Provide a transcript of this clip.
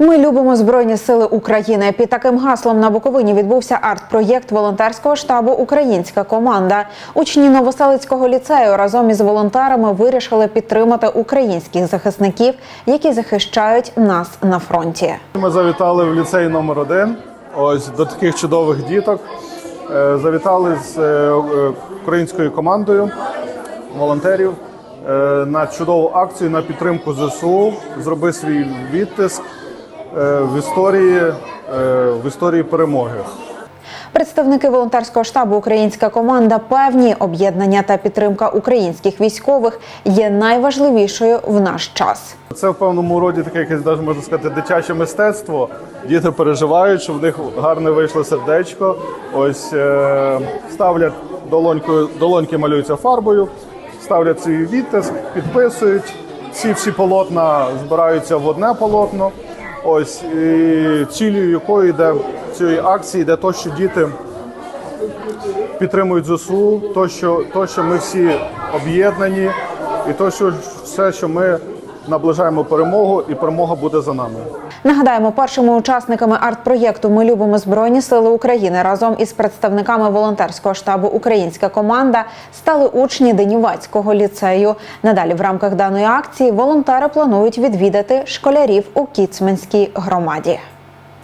Ми любимо Збройні Сили України. Під таким гаслом на Буковині відбувся арт-проєкт волонтерського штабу Українська команда. Учні Новоселицького ліцею разом із волонтерами вирішили підтримати українських захисників, які захищають нас на фронті. Ми завітали в ліцей номер 1 ось до таких чудових діток. Е, Завітали з е, українською командою волонтерів е, на чудову акцію на підтримку ЗСУ. Зроби свій відтиск в історії, е, в історії перемоги. Представники волонтерського штабу Українська команда певні об'єднання та підтримка українських військових є найважливішою в наш час. Це в певному роді таке якесь навіть можна сказати дитяче мистецтво. Діти переживають, що в них гарне вийшло сердечко. Ось е, ставлять долонькою, долоньки малюються фарбою, ставлять свій відтиск, підписують. Ці всі полотна збираються в одне полотно. Ось і цілею якої йде цієї акції, йде то, що діти підтримують ЗСУ, то, що, то, що ми всі об'єднані, і то, що все, що ми наближаємо перемогу, і перемога буде за нами. Нагадаємо, першими учасниками арт-проєкту Ми любимо Збройні Сили України разом із представниками волонтерського штабу Українська команда стали учні Денівацького ліцею. Надалі в рамках даної акції волонтери планують відвідати школярів у Кіцменській громаді.